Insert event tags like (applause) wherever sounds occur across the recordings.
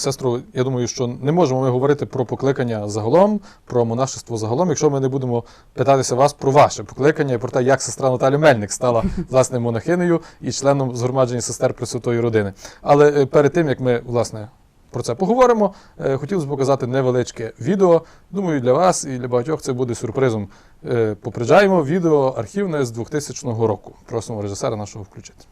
Сестру, я думаю, що не можемо ми говорити про покликання загалом, про монашество загалом, якщо ми не будемо питатися вас про ваше покликання і про те, як сестра Наталя Мельник стала (laughs) власне монахинею і членом згромадження сестер Пресвятої родини. Але е, перед тим як ми власне про це поговоримо, е, хотілося б показати невеличке відео. Думаю, для вас і для багатьох це буде сюрпризом. Е, Попереджаємо відео архівне з 2000 року. Просимо режисера нашого включити.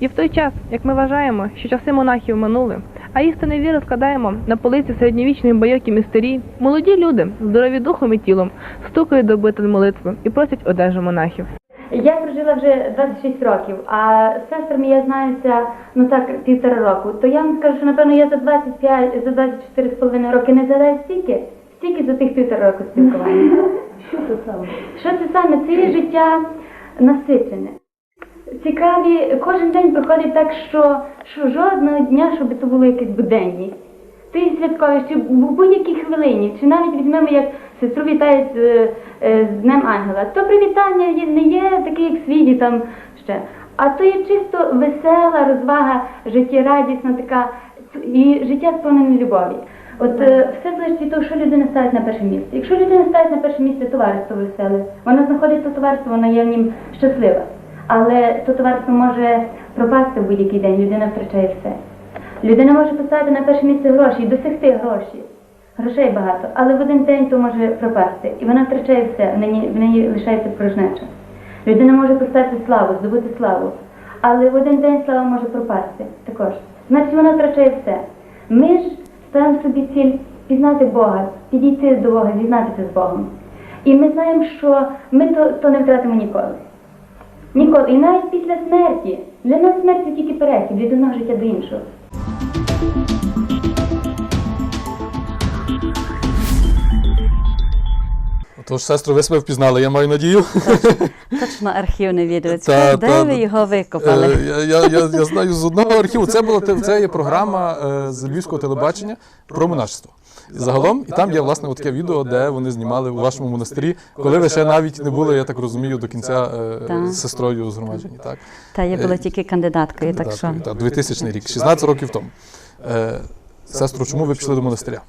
І в той час, як ми вважаємо, що часи монахів минули, а істинні віри складаємо на полиці середньовічної бойовки містері, молоді люди, здорові духом і тілом, стукають до бити молитви і просять одежу монахів. Я прожила вже 26 років, а з сестрами я знаюся ну так півтора року. То я вам скажу, що напевно я за 25, за 24 з половиною роки не згадаю стільки, стільки за тих півтора року спілкування. Що це саме? Що це саме? Це є життя насичене. Цікаві, кожен день проходить так, що, що жодного дня, щоб це було якась буденність. Ти святковий, чи в будь-якій хвилині, чи навіть візьмемо, як сестру вітають з, е, з Днем Ангела, то привітання не є таке, як світі там ще. А то є чисто весела розвага, життєрадісна така і життя сповнене любові. От е, все залежить від того, що людина ставить на перше місце. Якщо людина ставить на перше місце товариство веселе, вона знаходить то товариство, вона є в нім щаслива. Але то товариство може пропасти в будь-який день, людина втрачає все. Людина може поставити на перше місце гроші і досягти гроші. Грошей багато, але в один день то може пропасти. І вона втрачає все, в неї, в неї лишається порожнеча. Людина може поставити славу, здобути славу. Але в один день слава може пропасти також. Значить, вона втрачає все. Ми ж ставимо собі ціль пізнати Бога, підійти до Бога, зізнатися з Богом. І ми знаємо, що ми то, то не втратимо ніколи. Ніколи. І навіть після смерті. Для нас смерть це тільки перехід від одного життя до іншого. Тож, сестру, ви себе впізнали, я маю надію. Точно архівне відео. Та, Цікаво, та, де ви його викопали? Е, Я, я, я, я знаю з одного архіву. Це було те- це є програма е, з львівського телебачення про монашество. Загалом, і там є власне от таке відео, де вони знімали у вашому монастирі, коли ви ще навіть не були, я так розумію, до кінця е, сестрою згромаджені. Так, Та я була е, тільки кандидаткою, так що так, 2000 рік, 16 років тому. Е, сестру, чому ви пішли до монастиря?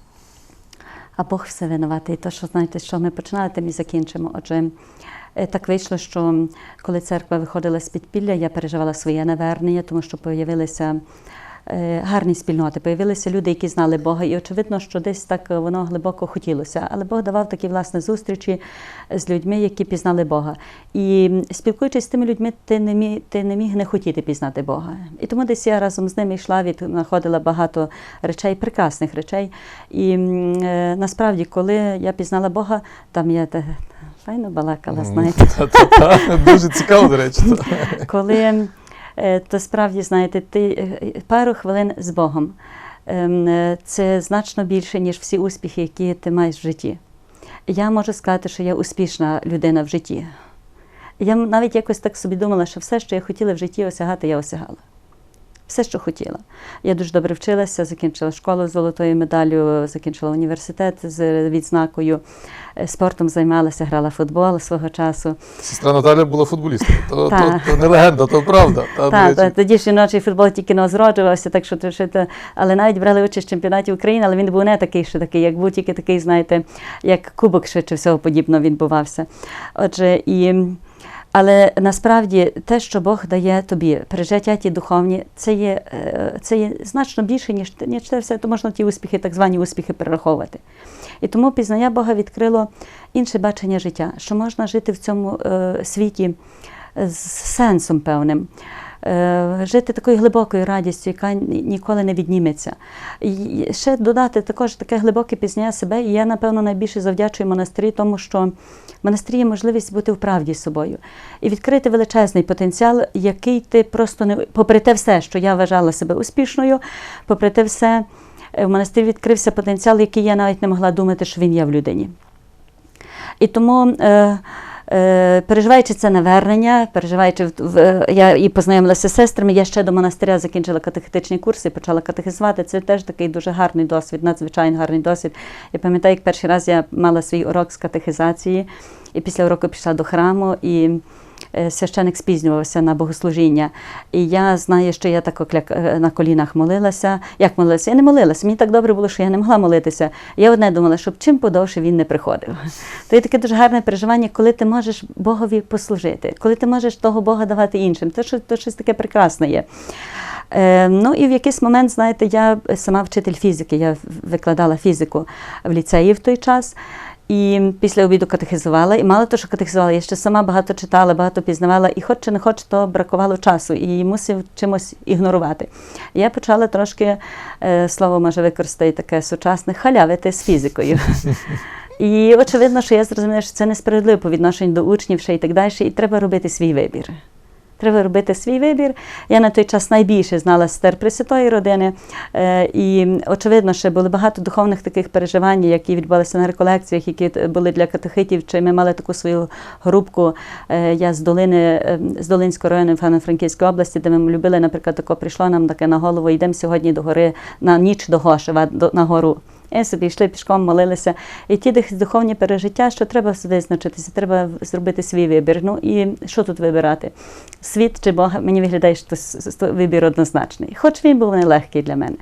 а Бог все винуватий. То, що знаєте, що ми починали, тим і закінчимо. Отже, е, так вийшло, що коли церква виходила з підпілля, я переживала своє навернення, тому що появилися. Е, Гарні спільноти, появилися люди, які знали Бога, і очевидно, що десь так воно глибоко хотілося. Але Бог давав такі власне зустрічі з людьми, які пізнали Бога. І спілкуючись з тими людьми, ти не міг, ти не міг не хотіти пізнати Бога. І тому десь я разом з ними йшла, від знаходила багато речей, прекрасних речей. І е, насправді, коли я пізнала Бога, там я те, файно балакала, знаєте. Дуже цікаво, до речі. Коли е, то справді знаєте, ти е, пару хвилин з Богом. ем, е, Це значно більше, ніж всі успіхи, які ти маєш в житті. Я можу сказати, що я успішна людина в житті. Я навіть якось так собі думала, що все, що я хотіла в житті осягати, я осягала. Все, що хотіла. Я дуже добре вчилася, закінчила школу з золотою медаллю, закінчила університет з відзнакою, е, спортом займалася, грала в футбол свого часу. Сестра Наталя була футболістом. То, то, то не легенда, то правда. Так, та, тоді жіночий футбол тільки не озроджувався, так що, то, але навіть брали участь в чемпіонаті України, але він був не такий, що такий, як був тільки такий, знаєте, як кубок швидше всього подібного відбувався. Отже, і. Але насправді те, що Бог дає тобі, пережиття ті духовні, це є, е, це є значно більше, ніж, те- ніж це все, то можна ті успіхи, так звані успіхи перераховувати. І тому пізнання Бога відкрило інше бачення життя, що можна жити в цьому е, світі з сенсом певним. Е, Жити такою глибокою радістю, яка ніколи не відніметься. І ще додати також таке глибоке пізнання себе, і я, напевно, найбільше завдячую монастирі, тому що в монастирі є можливість бути в правді з собою і відкрити величезний потенціал, який ти просто не попри те все, що я вважала себе успішною, попри те все, е, в монастирі відкрився потенціал, який я навіть не могла думати, що він є в людині. І тому, е, переживаючи це навернення, переживаючи в, в я і познайомилася з сестрами, я ще до монастиря закінчила катехетичні курси, почала катехизувати. Це теж такий дуже гарний досвід, надзвичайно гарний досвід. Я пам'ятаю, як перший раз я мала свій урок з катехизації, і після уроку пішла до храму і. Е, священик спізнювався на богослужіння. І я знаю, що я так е, на колінах молилася. Як молилася? Я не молилася. Мені так добре було, що я не могла молитися. Я одне думала, щоб чим подовше він не приходив. То є таке дуже гарне переживання, коли ти можеш Богові послужити, коли ти можеш того Бога давати іншим. Що, то щось таке прекрасне є. Е, ну і в якийсь момент, знаєте, я сама вчитель фізики, я викладала фізику в ліцеї в той час. І після обіду катехизувала. І мало того, що катехизувала, я ще сама багато читала, багато пізнавала, і хоч чи не хоч, то бракувало часу і мусив чимось ігнорувати. Я почала трошки, е, слово може використати таке сучасне, халявити з фізикою. (laughs) І очевидно, що я зрозуміла, що це несправедливо по відношенню до учнів ще і так далі, і треба робити свій вибір. Треба робити свій вибір. Я на той час найбільше знала сестер Пресвятої родини. Е, і очевидно, що були багато духовних таких переживань, які відбувалися на реколекціях, які були для катехитів. Чи ми мали таку свою групку. Е, я з долини, е, з Долинського району Івано-Франківської області, де ми любили, наприклад, тако прийшло нам таке на голову, йдемо сьогодні до гори на ніч до Гошева, до, на гору. І собі йшли пішком, молилися. І ті духовні пережиття, що треба визначитися, треба зробити свій вибір. Ну і що тут вибирати? Світ чи Бога? Мені виглядає, що вибір однозначний. Хоч він був нелегкий для мене.